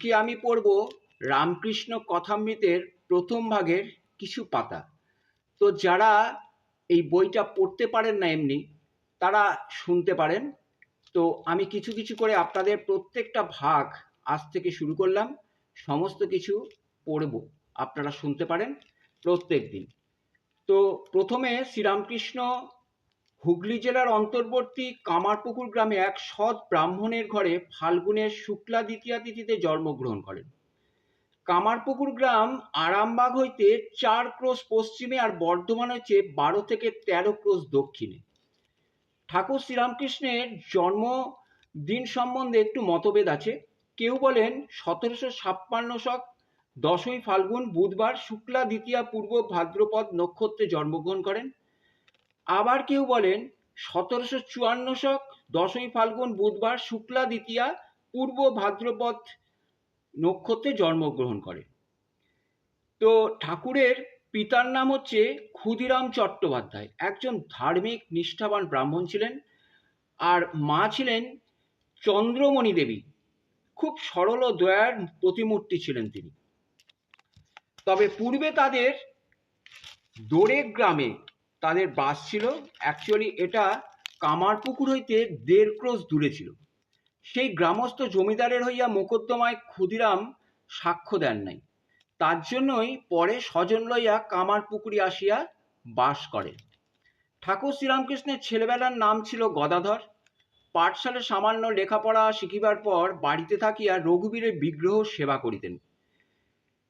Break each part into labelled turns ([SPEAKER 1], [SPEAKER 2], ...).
[SPEAKER 1] আজকে আমি পড়ব রামকৃষ্ণ কথামৃতের প্রথম ভাগের কিছু পাতা। তো যারা এই বইটা পড়তে পারেন না এমনি, তারা শুনতে পারেন। তো আমি কিছু কিছু করে আপনাদের প্রত্যেকটা ভাগ আজ থেকে শুরু করলাম, সমস্ত কিছু পড়ব, আপনারা শুনতে পারেন প্রত্যেক দিন। তো প্রথমে শ্রীরামকৃষ্ণ হুগলি জেলার অন্তর্বর্তী কামারপুকুর গ্রামে এক সৎ ব্রাহ্মণের ঘরে ফাল্গুনের শুক্লা দ্বিতীয়া তিথিতে জন্মগ্রহণ করেন। কামারপুকুর গ্রাম আরামবাগ হইতে চার ক্রোশ পশ্চিমে আর বর্ধমান হচ্ছে বারো থেকে তেরো ক্রোশ দক্ষিণে। ঠাকুর শ্রীরামকৃষ্ণের জন্ম দিন সম্বন্ধে একটু মতভেদ আছে। কেউ বলেন সতেরোশো ছাপ্পান্ন শক দশই ফাল্গুন বুধবার শুক্লা দ্বিতীয়া পূর্ব ভাদ্রপদ নক্ষত্রে জন্মগ্রহণ করেন। আবার কেউ বলেন সতেরোশো চুয়ান্ন শক দশই ফাল্গুন, বুধবার শুক্লা দ্বিতীয়া পূর্ব ভাদ্রপদ নক্ষত্রে জন্মগ্রহণ করে। তো ঠাকুরের পিতার নাম হচ্ছে ক্ষুদিরাম চট্টোপাধ্যায়। একজন ধার্মিক, নিষ্ঠাবান ব্রাহ্মণ ছিলেন আর মা ছিলেন চন্দ্রমণি দেবী। খুব সরল ও দয়ার প্রতিমূর্তি ছিলেন তিনি। তবে পূর্বে তাদের দোরেক গ্রামে তাদের বাস ছিল। অ্যাকচুয়ালি এটা কামারপুকুর হইতে দেড় ক্রোশ দূরে ছিল। সেই গ্রামস্থ জমিদারের হইয়া মোকদ্দমায় ক্ষুদিরাম সাক্ষ্য দেন নাই। তার জন্যই পরে স্বজন লইয়া কামারপুকুরি আসিয়া বাস করে। ঠাকুর শ্রীরামকৃষ্ণের ছেলেবেলার নাম ছিল গদাধর। পাঠশালে সামান্য লেখাপড়া শিখিবার পর বাড়িতে থাকিয়া রঘুবীরের বিগ্রহ সেবা করিতেন।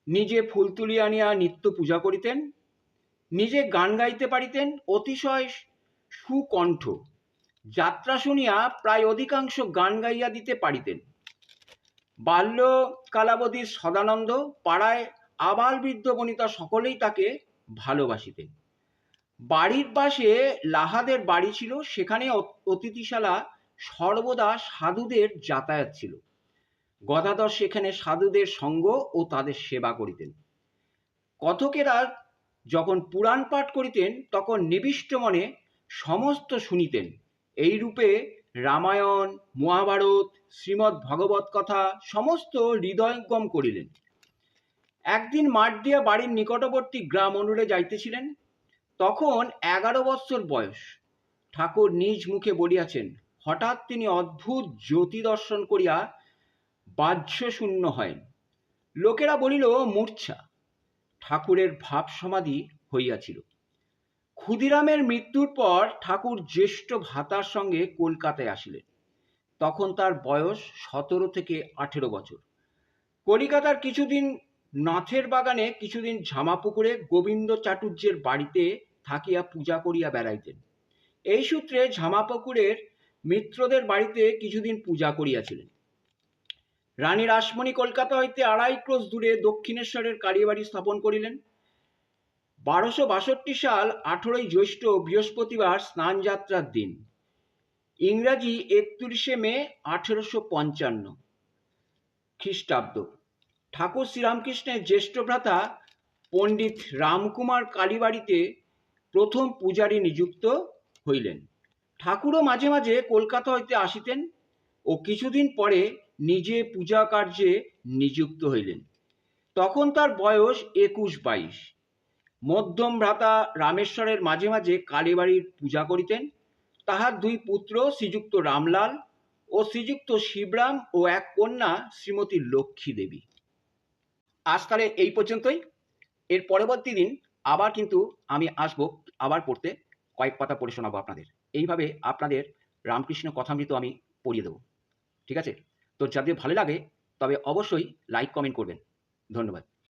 [SPEAKER 1] নিজে ফুল তুলিয়া আনিয়া নিত্য পূজা করিতেন। নিজে গান গাইতে পারিতেন অতিশয় সুকণ্ঠ। যাত্রা শুনিয়া প্রায় অধিকাংশ গান গাইয়া দিতে পারিতেন। বাল্য কালাবধীর সদানন্দ পাড়ায় আবাল বৃদ্ধ বনিতা সকলেই তাকে ভালোবাসিতেন। বাড়ির পাশে লাহাদের বাড়ি ছিল, সেখানে অতিথিশালা সর্বদা সাধুদের যাতায়াত ছিল। গদাধর সেখানে সাধুদের সঙ্গ ও তাদের সেবা করিতেন। কথকেরা যখন পুরাণ পাঠ করিতেন, তখন নিবিষ্ট মনে সমস্ত শুনিতেন। এই রূপে রামায়ণ, মহাভারত শ্রীমৎ ভগবত কথা সমস্ত হৃদয়ঙ্গম করিলেন। একদিন মাঠ দিয়া বাড়ির নিকটবর্তী গ্রাম অনুরে যাইতেছিলেন। তখন এগারো বৎসর বয়স। ঠাকুর নিজ মুখে বলিয়াছেন, হঠাৎ তিনি অদ্ভুত জ্যোতি দর্শন করিয়া বাহ্য শূন্য হয় লোকেরা বলিল, মূর্ছা। ঠাকুরের ভাব সমাধি হইয়াছিল। ক্ষুদিরামের মৃত্যুর পর ঠাকুর জ্যেষ্ঠ ভাতার সঙ্গে কলকাতায় আসিলেন। তখন তার বয়স সতেরো থেকে আঠেরো বছর। কলিকাতার কিছুদিন নাথের বাগানে কিছুদিন ঝামাপুকুরে গোবিন্দ চাটুর্যের বাড়িতে থাকিয়া পূজা করিয়া বেড়াইতেন। এই সূত্রে ঝামাপুকুরের মিত্রদের বাড়িতে কিছুদিন পূজা করিয়াছিলেন। রানী রাসমণি কলকাতা হইতে আড়াই ক্রোশ দূরে দক্ষিণেশ্বরের কালীবাড়ি স্থাপন করিলেন। বারোশো বাষট্টি সাল আঠেরোই জ্যৈষ্ঠ বৃহস্পতিবার স্নানযাত্রার দিন। ইংরাজি একত্রিশে মে আঠেরোশো পঞ্চান্ন খ্রিস্টাব্দ। ঠাকুর শ্রীরামকৃষ্ণের জ্যেষ্ঠ ভ্রাতা পণ্ডিত রামকুমার কালীবাড়িতে প্রথম পূজারী নিযুক্ত হইলেন। ঠাকুরও মাঝে মাঝে কলকাতা হইতে আসিতেন ও কিছুদিন পরে নিজে পূজা কার্যে নিযুক্ত হইলেন। তখন তার বয়স একুশ বাইশ। মধ্যম ভ্রাতা রামেশ্বরের মাঝে মাঝে কালীবাড়ির পূজা করিতেন। তাহার দুই পুত্র শ্রীযুক্ত রামলাল ও শ্রীযুক্ত শিবরাম ও এক কন্যা শ্রীমতী লক্ষ্মী দেবী। আজ তাহলে এই পর্যন্তই। এর পরবর্তী দিন আবার কিন্তু আমি আসব আবার পড়তে। কয়েক পাতা পড়ে শোনাবো আপনাদের। এইভাবে আপনাদের রামকৃষ্ণ কথামৃত আমি পড়িয়ে দেবো। ঠিক আছে? তো যাদের ভালো লাগে তবে অবশ্যই লাইক কমেন্ট করবেন। ধন্যবাদ।